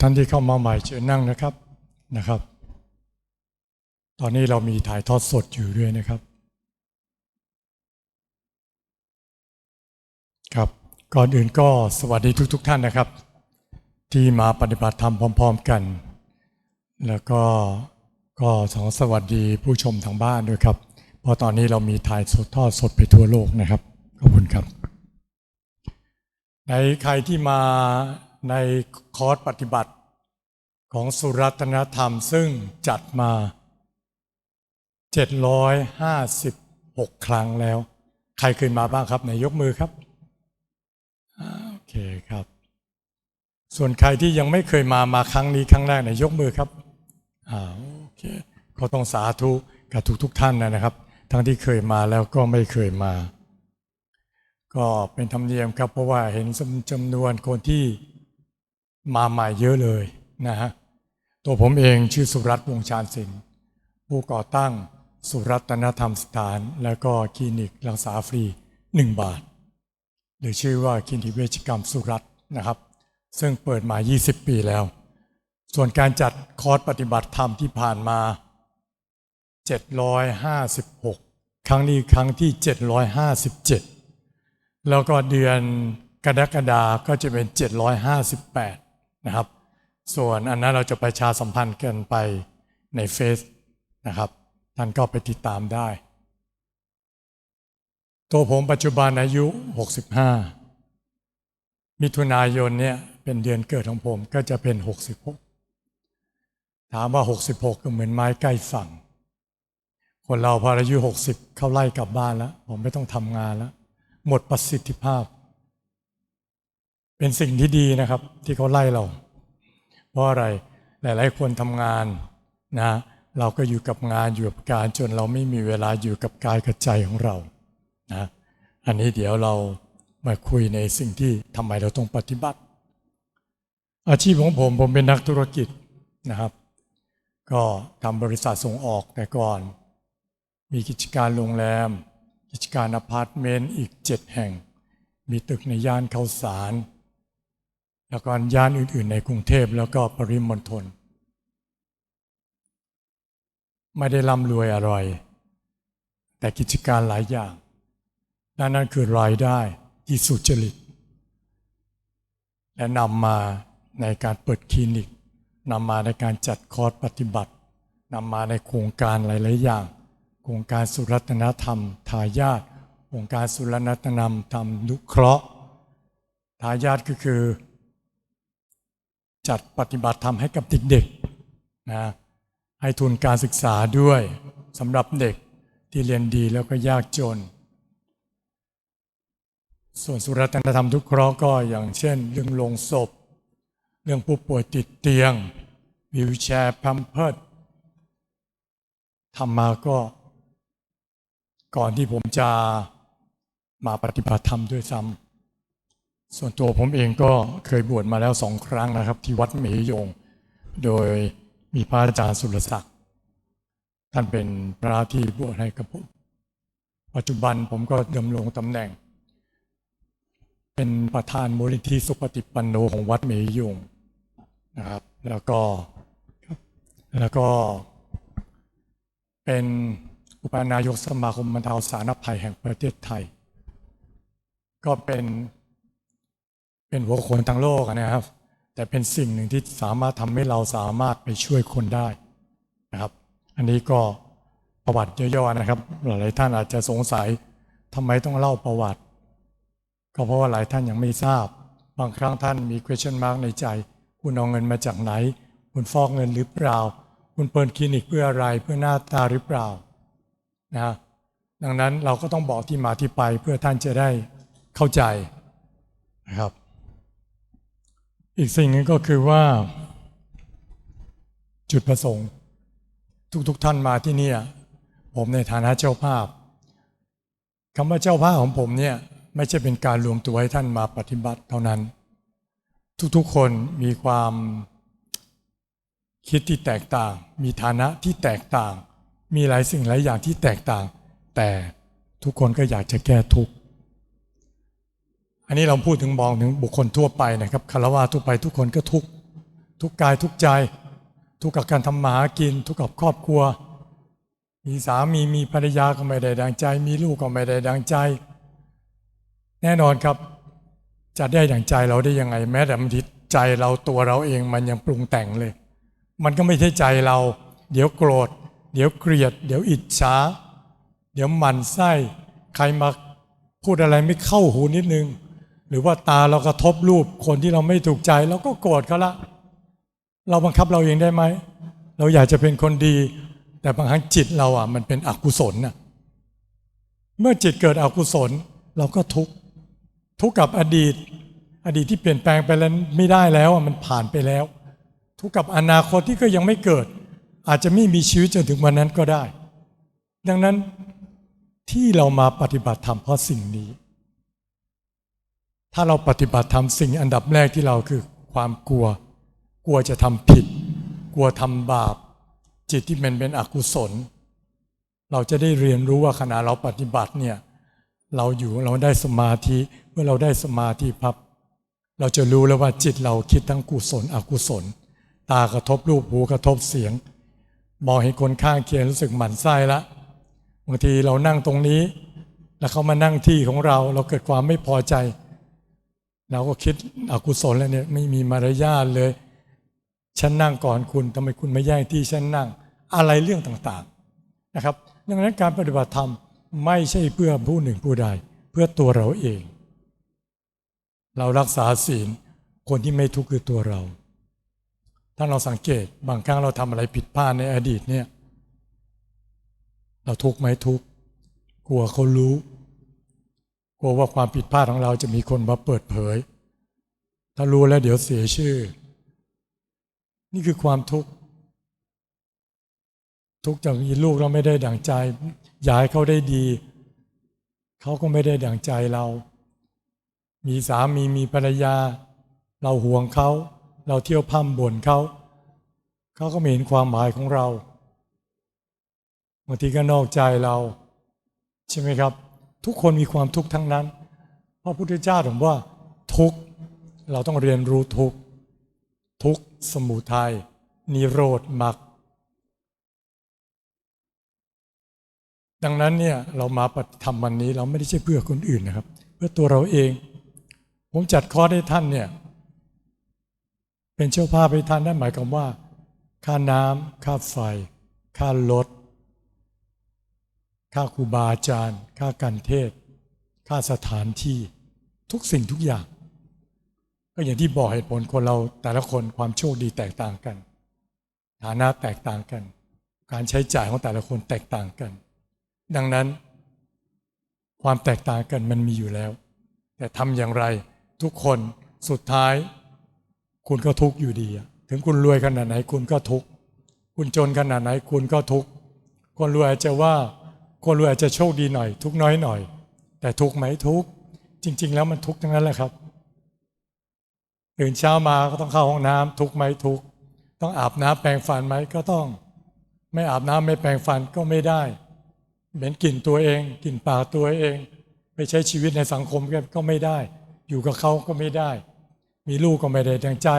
ท่านที่เข้ามาใหม่เชิญนั่งนะครับนะครับ ตอนนี้เรามีถ่ายทอดสดอยู่ด้วยนะครับ ครับก่อนอื่นก็สวัสดีทุก ๆท่านนะครับ ที่มาปฏิบัติธรรมพร้อม ๆกัน แล้วก็ก็สอสวัสดีผู้ชมทางบ้านด้วยครับ เพราะตอนนี้เรามีถ่ายสดทอดสดไปทั่วโลกนะครับขอบคุณครับในใครที่มา ในคอร์สปฏิบัติของสุรัตนธรรมซึ่งจัดมา 756 ครั้งแล้ว ใครเคยมาบ้างครับไหนยกมือครับโอเคครับ ส่วนใครที่ยังไม่เคยมามาครั้งนี้ครั้งแรกไหนยกมือครับอ่าโอเคก็ต้องสาธุกับทุกทุกท่านนะครับ ทั้งที่เคยมาแล้วก็ไม่เคยมา ก็เป็นธรรมเนียมครับเพราะว่าเห็นจำนวนคนที่ มาใหม่เยอะเลยนะฮะตัวผมเองชื่อสุรัตน์วงชาญสินผู้ก่อตั้งสุรัตนธรรมสถาน แล้วก็คลินิกรักษาฟรี 1 บาท หรือชื่อว่าคลินิกเวชกรรมสุรัตน์นะครับ ซึ่งเปิดมา 20 ปีแล้ว ส่วนการจัดคอร์สปฏิบัติธรรมที่ผ่านมา 756 ครั้งนี้ครั้งที่ 757 แล้วก็เดือนกรกฎาก็จะเป็น 758 นะครับ ส่วนอันนั้นเราจะประชาสัมพันธ์กันไปในเฟซนะครับ ท่านก็ไปติดตามได้ ตัวผมปัจจุบันอายุ 65 มิถุนายนเนี่ยเป็นเดือนเกิดของผมก็จะเป็น 66 ถามว่า 66 ก็เหมือนไม้ใกล้ฝั่ง คนเราพออายุ 60 เข้าไล่กลับบ้านแล้ว ผมไม่ต้องทำงานแล้ว หมดประสิทธิภาพ เป็นสิ่งที่ดีนะครับ ที่เขาไล่เรา เพราะอะไรหลาย ๆ คนทำงานนะเราก็อยู่กับงานอยู่กับการจนเราไม่มีเวลาอยู่กับกายกับใจของเรานะอันนี้เดี๋ยวเรามาคุยในสิ่งที่ทำไมเราต้องปฏิบัติ อาชีพของผมผมเป็นนักธุรกิจนะครับ ก็ทำบริษัทส่งออกแต่ก่อน มีกิจการโรงแรม กิจการอพาร์ตเมนต์อีกเจ็ดแห่ง มีตึกในย่านเขาสาร แล้วก็ย่านอื่น ๆ ในกรุงเทพแล้วก็ปริมณฑลไม่ได้ร่ำรวยอะไร แต่กิจการหลายอย่างนั่นนั่นคือรายได้ที่สุจริต และนำมาในการเปิดคลินิกนำมาในการจัดคอร์สปฏิบัตินำมาในโครงการหลาย ๆ อย่าง โครงการสุรัตนธรรม ทายาทโครงการสุรนัตนธรรมนุเคราะห์ ทายาทก็คือ จัดปฏิบัติธรรมให้กับเด็กๆนะให้ทุนการศึกษาด้วยสำหรับเด็กที่เรียนดีแล้วก็ยากจน ส่วนสุรัตนธรรมทุกเคราะห์ก็อย่างเช่น เรื่องลงศพ เรื่องผู้ป่วยติดเตียงวิวแชร์พัมเพิร์ดทำมาก็ ก่อนที่ผมจะมาปฏิบัติธรรมด้วยซ้ำ ส่วนตัวผมเองก็เคยบวชมาแล้วสองครั้งนะครับ ที่วัดเมยยง โดยมีพระอาจารย์สุรศักดิ์ท่านเป็นพระที่บวชให้กับผมปัจจุบันผมก็ดำรงตำแหน่ง เป็นประธานมูลนิธิสุปฏิปันโนของวัดเมยยงนะครับ แล้วก็แล้วก็เป็นอุปนายกสมาคมบรรเทาสาธารณภัยแห่งประเทศไทย ก็เป็น เป็นหัวโขนทั้งโลกนะครับ แต่เป็นสิ่งหนึ่งที่สามารถทำให้เราสามารถไปช่วยคนได้นะครับ อันนี้ก็ประวัติย่อๆนะครับ หลายท่านอาจจะสงสัยทำไมต้องเล่าประวัติ ก็เพราะว่าหลายท่านยังไม่ทราบ บางครั้งท่านมี question mark ในใจ คุณเอาเงินมาจากไหน คุณฟอกเงินหรือเปล่า คุณเปิดคลินิกเพื่ออะไรเพื่อหน้าตาหรือเปล่านะดังนั้นเราก็ต้องบอกที่มาที่ไปเพื่อท่านจะได้เข้าใจนะครับ อีกสิ่งหนึ่งก็คือว่า จุดประสงค์ ทุกๆทท่านมาที่นี่ผมในฐานะเจ้าภาพคำว่าเจ้าภาพของผมเนี่ยไม่ใช่เป็นการรวมตัวให้ท่านมาปฏิบัติเท่านั้น ทุกๆคนมีความคิดที่แตกต่าง มีฐานะที่แตกต่าง มีหลายสิ่งหลายอย่างที่แตกต่าง แต่ทุกคนก็อยากจะแก้ทุกข์ อันนี้เราพูดถึงมองถึงบุคคลทั่วไปนะครับคารวะทั่วไปทุกคนก็ทุกทุกกายทุกใจ ทุกกับการทำหมาหากิน ทุกกับครอบครัว มีสามีมีภรรยาก็ไม่ได้ดังใจ มีลูกก็ไม่ได้ดังใจ แน่นอนครับจะได้ดังใจเราได้ยังไง แม้แต่บางทีใจเราตัวเราเองมันยังปรุงแต่งเลย มันก็ไม่ใช่ใจเรา เดี๋ยวโกรธ เดี๋ยวเกลียด เดี๋ยวอิจฉาเดี๋ยวหมันไส้ใครมาพูดอะไรไม่เข้าหูนิดนึง หรือว่าตาเรากระทบรูปคนที่เราไม่ถูกใจเราก็โกรธเขาละ เราบังคับเราเองได้ไหม เราอยากจะเป็นคนดี แต่บางครั้งจิตเราอะ มันเป็นอกุศลน่ะเมื่อจิตเกิดอกุศล เราก็ทุกข์ทุกข์กับอดีต อดีตที่เปลี่ยนแปลงไปแล้วไม่ได้แล้วมันผ่านไปแล้ว ทุกข์กับอนาคตที่ก็ยังไม่เกิด อาจจะไม่มีชีวิตจนถึงวันนั้นก็ได้ ดังนั้นที่เรามาปฏิบัติธรรมเพราะสิ่งนี้ ถ้าเราปฏิบัติธรรมสิ่งอันดับแรกที่เราคือความกลัว กลัวจะทำผิด กลัวทำบาป จิตที่มันเป็นอกุศล เราจะได้เรียนรู้ว่าขณะเราปฏิบัติเนี่ยเราอยู่เราได้สมาธิเมื่อเราได้สมาธิพับ เราจะรู้แล้วว่าจิตเราคิดทั้งกุศลอกุศล ตากระทบรูปหูกระทบเสียง มองเห็นคนข้างเคียงรู้สึกหมั่นไส้ละบางทีเรานั่งตรงนี้ แล้วเขามานั่งที่ของเราเราเกิดความไม่พอใจ เราก็คิดอกุศลแล้วเนี่ยไม่มีมารยาทเลย ฉันนั่งก่อนคุณทำไมคุณไม่แย่งที่ฉันนั่ง อะไรเรื่องต่างๆนะครับ ดังนั้นการปฏิบัติธรรมไม่ใช่เพื่อผู้หนึ่งผู้ใด เพื่อตัวเราเอง เรารักษาศีลคนที่ไม่ทุกข์คือตัวเรา ถ้าเราสังเกตบางครั้งเราทำอะไรผิดพลาดในอดีตเนี่ย เราทุกข์ไหมทุกข์กลัวเขารู้ ลัวว่าความผิดพลาดของเราจะมีคนมาเปิดเผย ถ้ารู้แล้วเดี๋ยวเสียชื่อ นี่คือความทุกข์ ทุกข์จากมีลูกเราไม่ได้ดั่งใจ อยากให้เขาได้ดี เขาก็ไม่ได้ดั่งใจเรา มีสามีมีภรรยา เราห่วงเขา เราเที่ยวพั่มบ่นเขา เขาก็ไม่เห็นความหมายของเราบางทีก็นอกใจเรา ใช่ไหมครับ ทุกคนมีความทุกข์ทั้งนั้น พระพุทธเจ้าถึงว่าทุกข์เราต้องเรียนรู้ทุกข์ทุกข์สมุทัยนิโรธมรรคดังนั้นเนี่ยเรามาปฏิธรรมวันนี้เราไม่ได้ใช่เพื่อคนอื่นนะครับ เพื่อตัวเราเอง ผมจัดคอร์สให้ท่านเนี่ยเป็นเจ้าภาพให้ท่านนั่นหมายความว่า ค่าน้ำค่าไฟ ค่ารถ ค่าครูบาอาจารย์ ค่าการเทศ ค่าสถานที่ทุกสิ่งทุกอย่าง ก็อย่างที่บอกเหตุผลคนเราแต่ละคนความโชคดีแตกต่างกัน ฐานะแตกต่างกัน การใช้จ่ายของแต่ละคนแตกต่างกัน ดังนั้น ความแตกต่างกันมันมีอยู่แล้ว แต่ทำอย่างไรทุกคนสุดท้าย คุณก็ทุกอยู่ดี ถึงคุณรวยขนาดไหนคุณก็ทุกคุณจนขนาดไหนคุณก็ทุกคนรวยจะว่า คนรวยอาจจะโชคดีหน่อย ทุกน้อยหน่อย แต่ทุกไหมทุกจริง ๆ แล้วมันทุกทั้งนั้นแหละครับตื่นเช้ามาก็ต้องเข้าห้องน้ำทุกไหมทุกต้องอาบน้ำแปรงฟันไหมก็ต้อง ไม่อาบน้ำไม่แปรงฟันก็ไม่ได้เหม็นกลิ่นตัวเองกลิ่นปากตัวเองไปใช้ชีวิตในสังคมก็ไม่ได้ อยู่กับเขาก็ไม่ได้ มีลูกก็ไม่ได้ดังใจ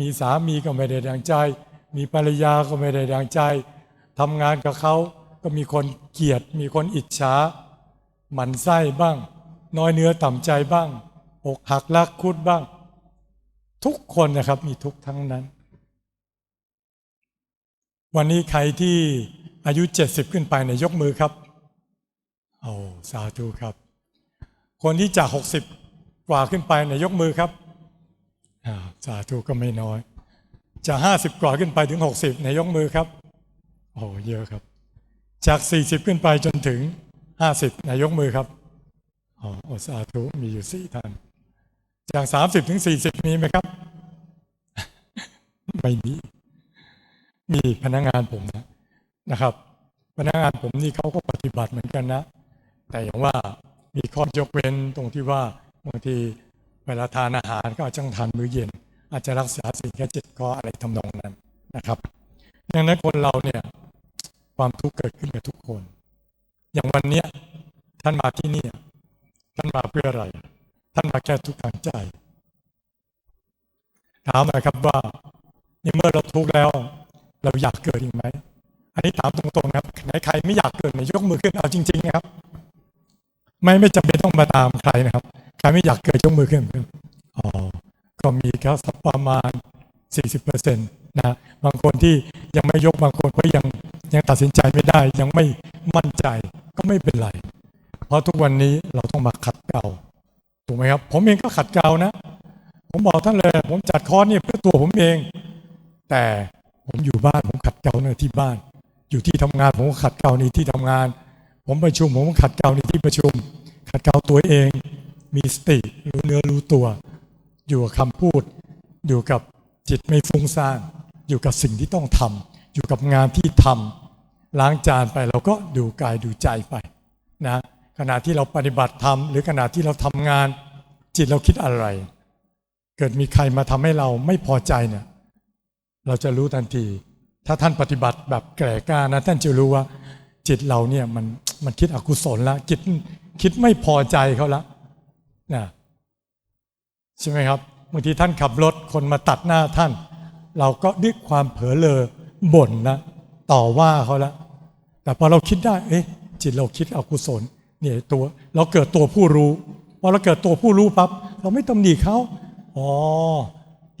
มีสามีก็ไม่ได้ดังใจ มีภรรยาก็ไม่ได้ดังใจทำงานกับเขา ก็มีคนเกลียด มีคนอิจฉาหมันไส้บ้าง น้อยเนื้อต่ำใจบ้างอกหักลักคุดบ้าง ทุกคนนะครับมีทุกทั้งนั้น วันนี้ใครที่อายุเจ็ดสิบขึ้นไปในยยกมือครับโอ้สาธุครับ คนที่จากหกสิบกว่าขึ้นไปในยยกมือครับสาธุก็ไม่น้อย จากห้าสิบกว่าขึ้นไปถึงหกสิบในยกมือครับโอ้เยอะครับ จากสี่สิบขึ้นไปจนถึงห้ายกมือครับอ๋อสาธุมีอยู่สี่ท่าน จากสามสิบถึงสี่สิบมีไหมครับ ไม่มี มีพนักงานผมนะนะครับ พนักงานผมนี่เขาก็ปฏิบัติเหมือนกันนะ แต่อย่างว่ามีข้อยกเว้นตรงที่ว่าบางทีเวลาทานอาหารก็อาจจะต้องทานมื้อเย็น อาจจะรักษาสิ่งแค่เจ็ดข้ออะไรทำนองนั้นนะครับดังนั้นคนเราเนี่ย ความทุกข์เกิดขึ้นกับทุกคน อย่างวันเนี้ยท่านมาที่นี่ท่านมาเพื่ออะไร ท่านมาแก้ทุกข์ทางใจถามน่อยครับว่าในเมื่อเราทุกข์แล้ว เราอยากเกิดอีกไหมอันนี้ถามตรงๆนะครับไหนใครไม่อยากเกิดไหนยกมือขึ้นเอาจริงๆนะครับ ไม่ไม่จำเป็นต้องมาตามใครนะครับใครไม่อยากเกิดยกมือขึ้นอ๋อก็มีแค่สักประมาณ40%นต์ะบางคนที่ยังไม่ยกบางคนก็ยังยังตัดสินใจไม่ได้ ยังไม่มั่นใจก็ไม่เป็นไร เพราะทุกวันนี้เราต้องมาขัดเกลาถูกไหมครับ ผมเองก็ขัดเกลานะ ผมบอกท่านเลย ผมจัดคอร์สเนี่ยเพื่อตัวผมเอง แต่ผมอยู่บ้านผมขัดเกลาในที่บ้าน อยู่ที่ทำงานผมก็ขัดเกลาในที่ทำงาน ผมประชุมผมก็ขัดเกลาในที่ประชุม ขัดเกลาตัวเอง มีสติรู้เนื้อรู้ตัว อยู่กับคำพูด อยู่กับจิตไม่ฟุ้งซ่าน อยู่กับสิ่งที่ต้องทำอยู่กับงานที่ทำล้างจานไปเราก็ดูกายดูใจไปนะขณะที่เราปฏิบัติธรรมหรือขณะที่เราทำงาน จิตเราคิดอะไร เกิดมีใครมาทำให้เราไม่พอใจเนี่ยเราจะรู้ทันที ถ้าท่านปฏิบัติแบบแก่กล้านะท่านจะรู้ว่า จิตเราเนี่ยมันมันคิดอกุศลละคิดคิดไม่พอใจเขาละนะใช่ไหมครับบางทีท่านขับรถคนมาตัดหน้าท่าน เราก็ด้วยความเผลอเลอบ่นนะต่อว่าเขาละแต่พอเราคิดได้เอ๊ะจิตเราคิดอกุศลเนี่ยตัวเราเกิดตัวผู้รู้พอเราเกิดตัวผู้รู้ปั๊บเราไม่ตำหนิเขาอ๋อ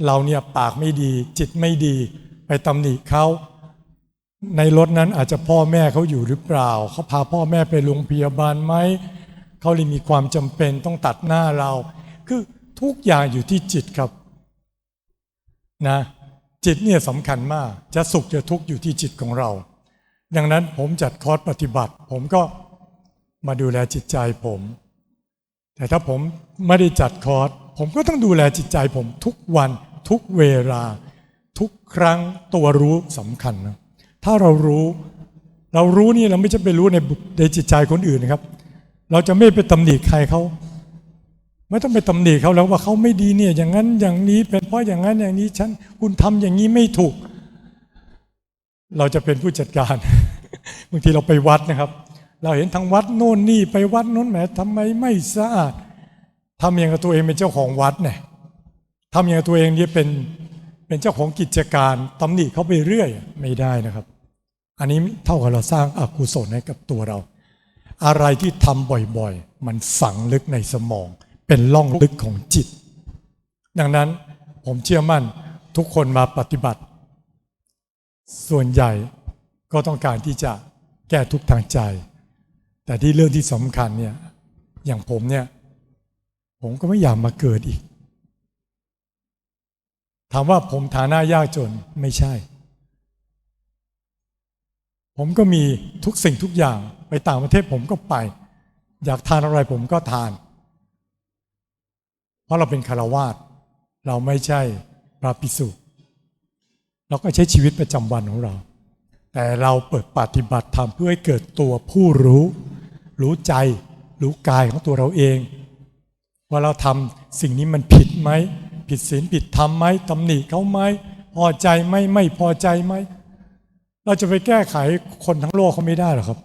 เราเนี่ยปากไม่ดี จิตไม่ดี ไปตำหนิเขาในรถนั้นอาจจะพ่อแม่เขาอยู่หรือเปล่าเขาพาพ่อแม่ไปโรงพยาบาลไหมเขาเลยมีความจำเป็นต้องตัดหน้าเรา คือทุกอย่างอยู่ที่จิตครับนะ จิตเนี่ยสำคัญมาก จะสุขจะทุกข์อยู่ที่จิตของเรา ดังนั้นผมจัดคอร์สปฏิบัติ ผมก็มาดูแลจิตใจผม แต่ถ้าผมไม่ได้จัดคอร์สผมก็ต้องดูแลจิตใจผมทุกวันทุกเวลา ทุกครั้งตัวรู้สำคัญนะถ้าเรารู้ เรารู้นี่เราไม่จะไปรู้ในในจิตใจคนอื่นนะครับ เราจะไม่ไปตำหนิใครเขา ไม่ต้องไปตำหนิเขาแล้วว่าเขาไม่ดีเนี่ย อย่างนั้นอย่างนี้ เป็นเพราะอย่างนั้นอย่างนี้ฉันคุณทำอย่างนี้ไม่ถูก เราจะเป็นผู้จัดการบางทีเราไปวัดนะครับ เราเห็นทางวัดโน่นนี่ไปวัดโน้นแหมทำไมไม่สะอาดทำอย่างกับตัวเองเป็นเจ้าของวัดเนี่ยทำอย่างกับตัวเองเนี่ยเป็นเป็นเจ้าของกิจการตำหนิเขาไปเรื่อยไม่ได้นะครับ อันนี้เท่ากับเราสร้างอกุศลให้กับตัวเรา อะไรที่ทำบ่อยๆ มันฝังลึกในสมอง เป็นล่องลึกของจิต ดังนั้นผมเชื่อมั่นทุกคนมาปฏิบัติ ส่วนใหญ่ก็ต้องการที่จะแก้ทุกทางใจ แต่ที่เรื่องที่สำคัญเนี่ยอย่างผมเนี่ย ผมก็ไม่อยากมาเกิดอีก ถามว่าผมฐานะยากจนไม่ใช่ ผมก็มีทุกสิ่งทุกอย่างไปต่างประเทศผมก็ไป อยากทานอะไรผมก็ทาน ราะเราเป็นคารวาสเราไม่ใช่พระภิกษุเราก็ใช้ชีวิตประจำวันของเรา แต่เราเปิดปฏิบัติธรรมเพื่อให้เกิดตัวผู้รู้ รู้ใจ รู้กายของตัวเราเอง ว่าเราทำสิ่งนี้มันผิดไหม ผิดศีลผิดธรรมไหมตำหนิเขาไหมพอใจไหมไม่พอใจไหม เราจะไปแก้ไขคนทั้งโลกเขาไม่ได้หรอกครับ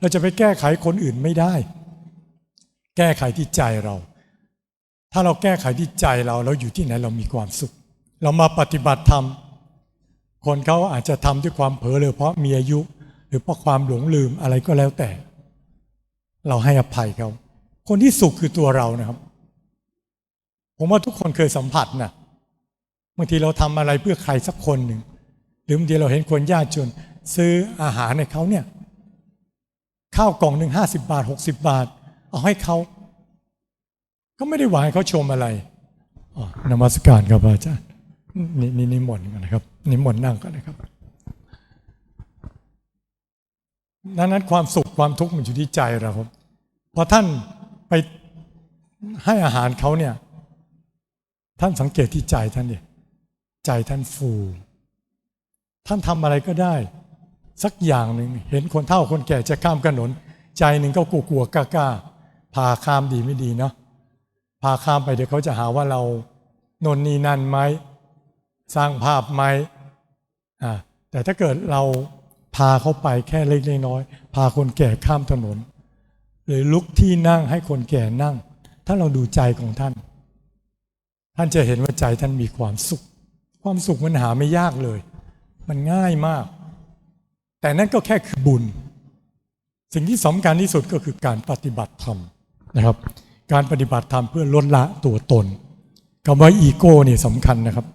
เราจะไปแก้ไขคนอื่นไม่ได้ แก้ไขที่ใจเรา ถ้าเราแก้ไขที่ใจเราเราอยู่ที่ไหนเรามีความสุข เรามาปฏิบัติธรรมคนเขาอาจจะทำด้วยความเผลอเลยเพราะมีอายุ หรือเพราะความหลงลืมอะไรก็แล้วแต่ เราให้อภัยเขาคนที่สุขคือตัวเรานะครับ ผมว่าทุกคนเคยสัมผัสนะบางทีเราทำอะไรเพื่อใครสักคนหนึ่งหรือบางทีเราเห็นคนยากจน ซื้ออาหารให้เขาเนี่ยข้าวกล่องหนึ่งห้าสิบาทหกสิบาท เอาให้เขา ก็ไม่ได้หวังให้เขาชมอะไรอ๋อนมัสการครับอาจารย์นี่นี่นิมนต์กันนะครับนิมนต์นั่งกันนะครับดังนั้นความสุขความทุกข์มันอยู่ที่ใจเราครับพอท่านไปให้อาหารเขาเนี่ย ท่านสังเกตที่ใจท่านเนี่ยใจท่านฟู ท่านทำอะไรก็ได้ สักอย่างหนึ่งเห็นคนเฒ่าคนแก่จะข้ามถนน ใจหนึ่งก็กลัวกลัวกล้ากล้าพาข้ามดีไม่ดีเนาะ พาข้ามไปเดี๋ยวเขาจะหาว่าเรานนนีนั่นไหมสร้างภาพไหมอ่าแต่ถ้าเกิดเราพาเขาไปแค่เล็กน้อยพาคนแก่ข้ามถนน หรือลุกที่นั่งให้คนแก่นั่ง ถ้าเราดูใจของท่าน ท่านจะเห็นว่าใจท่านมีความสุขคความสุขมันหาไม่ยากเลย มันง่ายมาก แต่นั่นก็แค่คือบุญ สิ่งที่สำคัญที่สุดก็คือการปฏิบัติธรรมนะครับ การปฏิบัติธรรมเพื่อลดละตัวตนคำว่าอีโก้นี่สำคัญนะครับ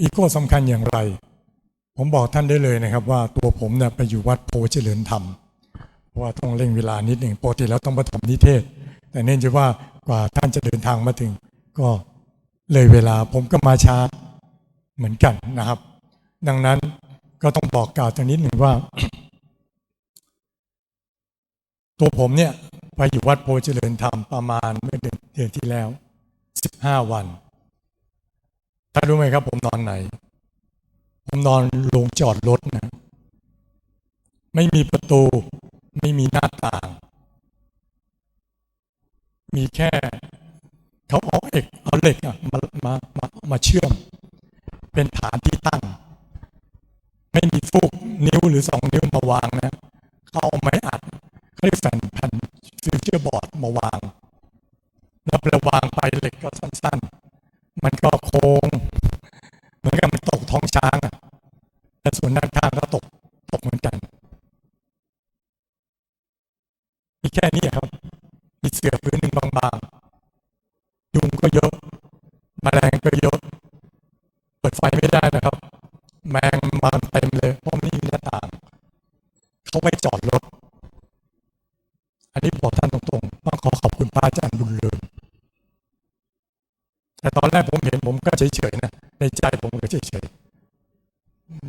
อีโก้สำคัญอย่างไร ผมบอกท่านได้เลยนะครับ ว่าตัวผมเนี่ยไปอยู่วัดโพเจริญธรรมเพราะว่าต้องเร่งเวลานิดหนึ่งปกติแล้วต้องมาทำนิเทศ แต่เนื่องจากว่ากว่าท่านจะเดินทางมาถึง ก็เลยเวลาผมก็มาช้าเหมือนกันนะครับ ดังนั้นก็ต้องบอกกล่าวตรงนิดหนึ่งว่า ตัวผมเนี่ยไปอยู่วัดโพเจริญธรรมประมาณเมื่อเดือนเดือนที่แล้วสิบห้าวันท่านรู้ไหมครับ ผมนอนไหน ผมนอนลงจอดรถนะ ไม่มีประตู ไม่มีหน้าต่าง มีแค่เขาเอาเอกเอาเหล็กอะมามามามาเชื่อม เป็นฐานที่ตั้ง ไม่มีฟูกนิ้วหรือสองนิ้วมาวางนะ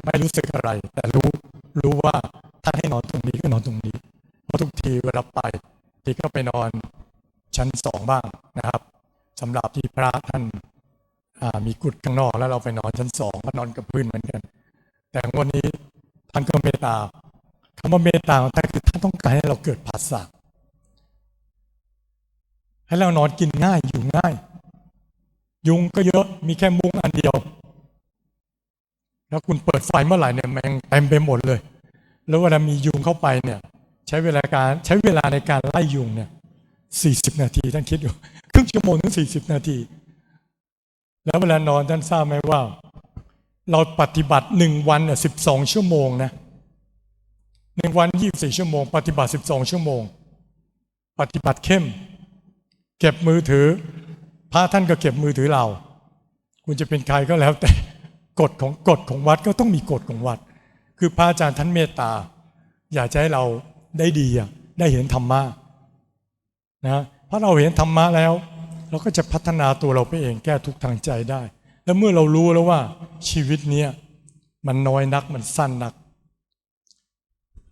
ไม่รู้สึกอะไร แต่รู้รู้ว่าท่านให้นอนตรงนี้ก็นอนตรงนี้เพราะทุกทีเวลาไป ทีก็ไปนอนชั้นสองบ้างนะครับสำหรับที่พระท่านมีกุฏข้างนอกแล้วเราไปนอนชั้นสองก็นอนกับพื้นเหมือนกัน แต่วันนี้ท่านก็เมตตาคำว่าเมตตาของท่านคือท่านต้องการให้เราเกิดภาษาให้เรานอนกินง่ายอยู่ง่าย ยุงก็เยอะมีแค่มุ้งอันเดียว แล้วคุณเปิดไฟเมื่อไหร่เนี่ยแมงเต็มไปหมดเลย แล้วเวลามียุงเข้าไปเนี่ย ใช้เวลาการใช้เวลาในการไล่ยุงเนี่ยสี่สิบนาทีท่านคิดดูครึ่งชั่วโมงถึงสี่สิบนาที แล้วเวลานอนท่านทราบไหมว่า เราปฏิบัติหนึ่งวันเนี่ยสิบสองชั่วโมงนะหนึ่งวันยี่สี่ชั่วโมง ปฏิบัติสิบสองชั่วโมง ปฏิบัติเข้ม เก็บมือถือพระท่านก็เก็บมือถือเรา คุณจะเป็นใครก็แล้วแต่ กฎของกฎของวัดก็ต้องมีกฎของวัด คือพระอาจารย์ท่านเมตตา อยากจะให้เราได้ดีอะได้เห็นธรรมะนะเพราะเราเห็นธรรมะแล้ว เราก็จะพัฒนาตัวเราไปเองแก้ทุกข์ทางใจได้ แล้วเมื่อเรารู้แล้วว่าชีวิตเนี้ยมันน้อยนักมันสั้นนัก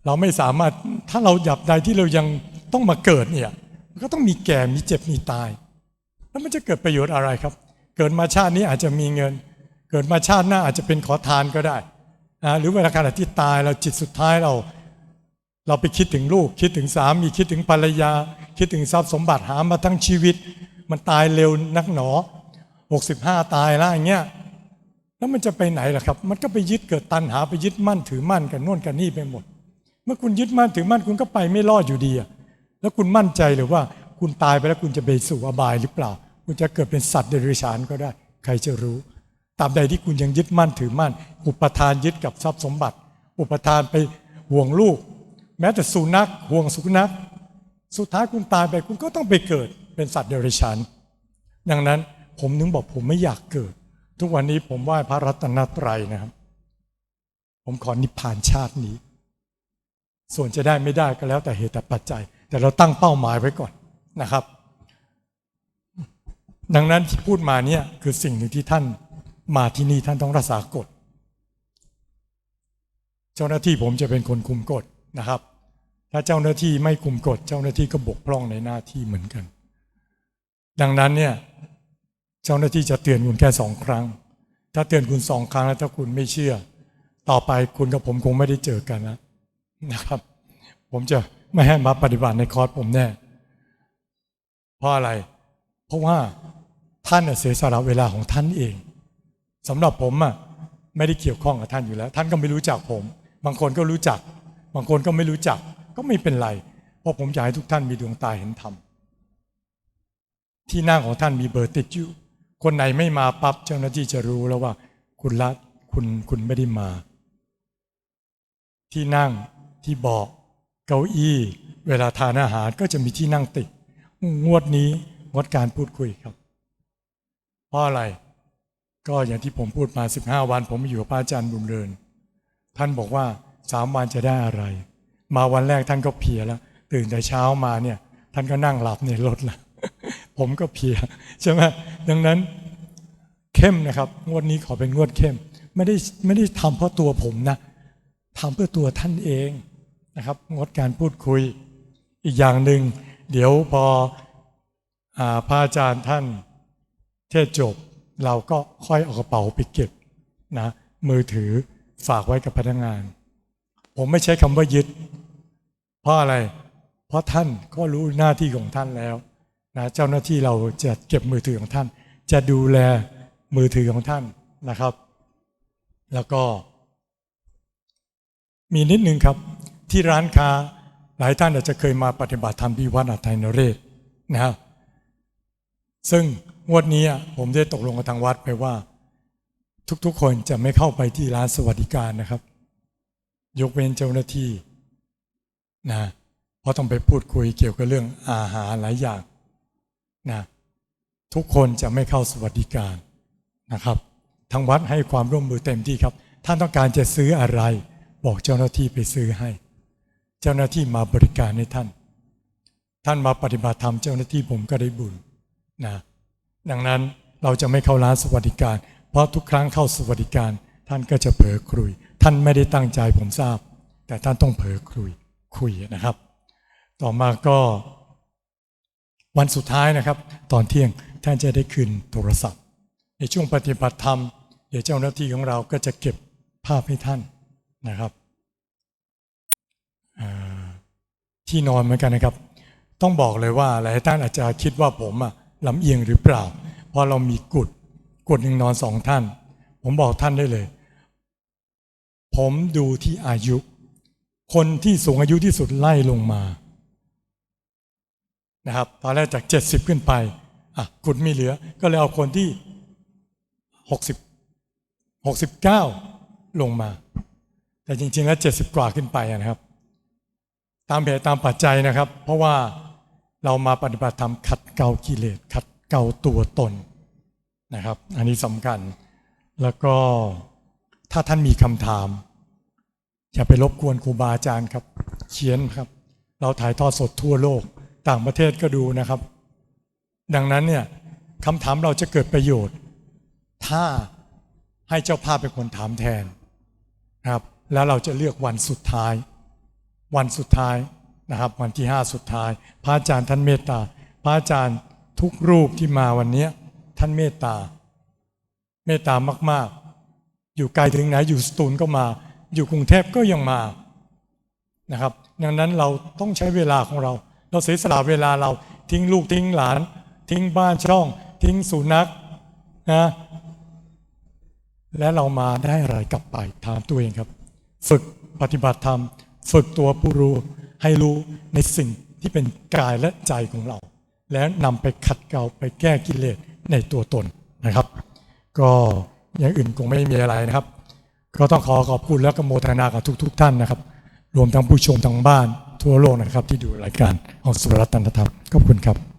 เราไม่สามารถถ้าเราหยับใดที่เรายังต้องมาเกิดเนี่ยมันก็ต้องมีแก่มีเจ็บมีตาย แล้วมันจะเกิดประโยชน์อะไรครับ เกิดมาชาตินี้อาจจะมีเงิน เกิดมาชาติหน้าอาจจะเป็นขอทานก็ได้นะหรือเวลาขณะที่ตายเราจิตสุดท้ายเรา เราไปคิดถึงลูก คิดถึงสามีคิดถึงภรรยา คิดถึงทรัพย์สมบัติหามาทั้งชีวิต มันตายเร็วนักหนอ 65 ตายแล้วอย่างเงี้ยแล้วมันจะไปไหนล่ะครับ มันก็ไปยึดเกิดตัณหาไปยึดมั่นถือมั่นกันโน่นกันนี่ไปหมด เมื่อคุณยึดมั่นถือมั่นคุณก็ไปไม่รอดอยู่ดีอะแล้วคุณมั่นใจหรือว่าคุณตายไปแล้วคุณจะไปสู่อบายหรือเปล่า คุณจะเกิดเป็นสัตว์เดรัจฉานก็ได้ ใครจะรู้ ตราบใดที่คุณยังยึดมั่นถือมั่น อุปทานยึดกับทรัพย์สมบัติ อุปทานไปห่วงลูก แม้แต่สุนัขห่วงสุนัข สุดท้ายคุณตายไปคุณก็ต้องไปเกิดเป็นสัตว์เดรัจฉานดังนั้นผมนึงบอกผมไม่อยากเกิด ทุกวันนี้ผมไหว้พระรัตนตรัยนะครับ ผมขอนิพพานชาตินี้ ส่วนจะได้ไม่ได้ก็แล้วแต่เหตุแต่ปัจจัย แต่เราตั้งเป้าหมายไว้ก่อนนะครับ ดังนั้นที่พูดมาเนี่ยคือสิ่งหนึ่งที่ท่าน มาที่นี่ท่านต้องรักษากฎ เจ้าหน้าที่ผมจะเป็นคนคุมกฎนะครับ ถ้าเจ้าหน้าที่ไม่คุมกฎ เจ้าหน้าที่ก็บกพร่องในหน้าที่เหมือนกัน ดังนั้นเนี่ยเจ้าหน้าที่จะเตือนคุณแค่สองครั้ง ถ้าเตือนคุณสองครั้งแล้วถ้าคุณไม่เชื่อ ต่อไปคุณกับผมคงไม่ได้เจอกันนะนะครับ ผมจะไม่ให้มาปฏิบัติในคอร์สผมแน่ เพราะอะไร เพราะว่าท่านเสียสละเวลาของท่านเอง สำหรับผมอะไม่ได้เกี่ยวข้องกับท่านอยู่แล้ว ท่านก็ไม่รู้จักผม บางคนก็รู้จัก บางคนก็ไม่รู้จัก ก็ไม่เป็นไร เพราะผมอยากให้ทุกท่านมีดวงตาเห็นธรรมที่หน้าของท่านมีเบอร์ติดอยู่ คนไหนไม่มาปั๊บเจ้าหน้าที่จะรู้แล้วว่า คุณละคุณคุณไม่ได้มา ที่นั่งที่เบาะเก้าอี้ เวลาทานอาหารก็จะมีที่นั่งติดงวดนี้งดการพูดคุยครับ เพราะอะไร ก็อย่างที่ผมพูดมา 15 วัน ผมอยู่กับพระอาจารย์บุญเริญท่านบอกว่าสามวันจะได้อะไร มาวันแรกท่านก็เพียแล้ว ตื่นแต่เช้ามาเนี่ย ท่านก็นั่งหลับในรถละผมก็เพียใช่ไหมดังนั้นเข้มนะครับ งวดนี้ขอเป็นงวดเข้ม ไม่ได้ไม่ได้ทำเพราะตัวผมนะทำเพื่อตัวท่านเองนะครับ งดการพูดคุย อีกอย่างหนึ่งเดี๋ยวพออาพระอาจารย์ท่านเทศจบ เราก็ค่อยเอากระเป๋าไปเก็บนะมือถือฝากไว้กับพนักงาน ผมไม่ใช้คำว่ายึด เพราะอะไร เพราะท่านก็รู้หน้าที่ของท่านแล้วนะเจ้าหน้าที่เราจะเก็บมือถือของท่าน จะดูแลมือถือของท่านนะครับ แล้วก็ มีนิดนึงครับ ที่ร้านค้าหลายท่านอาจจะเคยมาปฏิบัติธรรมที่วัดอัฏฐายนเรศนะครับซึ่ง งวดนี้ผมได้ตกลงกับทางวัดไปว่า ทุกๆ คนจะไม่เข้าไปที่ร้านสวัสดิการนะครับ ยกเว้นเจ้าหน้าที่นะเพราะต้องไปพูดคุยเกี่ยวกับเรื่องอาหารหลายอย่างนะทุกคนจะไม่เข้าสวัสดิการนะครับ ทางวัดให้ความร่วมมือเต็มที่ครับ ท่านต้องการจะซื้ออะไร บอกเจ้าหน้าที่ไปซื้อให้ เจ้าหน้าที่มาบริการให้ท่าน ท่านมาปฏิบัติธรรมเจ้าหน้าที่ผมก็ได้บุญนะ ดังนั้นเราจะไม่เข้าร้านสวัสดิการ เพราะทุกครั้งเข้าสวัสดิการ ท่านก็จะเผลอคุย ท่านไม่ได้ตั้งใจผมทราบ แต่ท่านต้องเผลอคุยคุยนะครับ ต่อมาก็วันสุดท้ายนะครับ ตอนเที่ยงท่านจะได้คืนโทรศัพท์ ในช่วงปฏิบัติธรรม เดี๋ยวเจ้าหน้าที่ของเราก็จะเก็บภาพให้ท่านนะครับที่นอนเหมือนกันนะครับ ต้องบอกเลยว่าหลายท่านอาจจะคิดว่าผมอะ ลำเอียงหรือเปล่าเพราะเรามีกุดกุดหนึ่งนอนสองท่าน ผมบอกท่านได้เลย ผมดูที่อายุ คนที่สูงอายุที่สุดไล่ลงมานะครับตอนแรกจาก 70 ขึ้นไปอะกุดไม่เหลือ ก็เลยเอาคนที่ 60 69 ลงมา แต่จริงๆแล้ว 70 กว่าขึ้นไปนะครับ ตามเหตุตามปัจจัยนะครับ เพราะว่า เรามาปฏิบัติธรรมขัดเกลากิเลสขัดเกลาตัวตนนะครับ อันนี้สำคัญ แล้วก็ถ้าท่านมีคำถามอย่าไปรบกวนครูบาอาจารย์ครับ เขียนครับ เราถ่ายทอดสดทั่วโลกต่างประเทศก็ดูนะครับ ดังนั้นเนี่ยคำถามเราจะเกิดประโยชน์ ถ้าให้เจ้าภาพเป็นคนถามแทนนะครับ แล้วเราจะเลือกวันสุดท้าย วันสุดท้าย นะครับ วันที่ห้าสุดท้าย พระอาจารย์ท่านเมตตา พระอาจารย์ทุกรูปที่มาวันนี้ท่านเมตตา เมตตามาก ๆ อยู่ไกลถึงไหนอยู่สตูลก็มา อยู่กรุงเทพก็ยังมานะครับดังนั้นเราต้องใช้เวลาของเรา เราเสียสละเวลาเราทิ้งลูกทิ้งหลาน ทิ้งบ้านช่อง ทิ้งสุนัขนะและเรามาได้อะไรกลับไปถามตัวเองครับ ฝึกปฏิบัติธรรม ฝึกตัวผู้รู้ ให้รู้ในสิ่งที่เป็นกายและใจของเรา แล้วนำไปขัดเกลาไปแก้กิเลสในตัวตนนะครับ ก็อย่างอื่นคงไม่มีอะไรนะครับ ก็ต้องขอขอบคุณและก็โมทนากับทุกๆท่านนะครับ รวมทั้งผู้ชมทางบ้านทั่วโลกนะครับ ที่ดูรายการของสุรรัตนธรรมขอบคุณครับ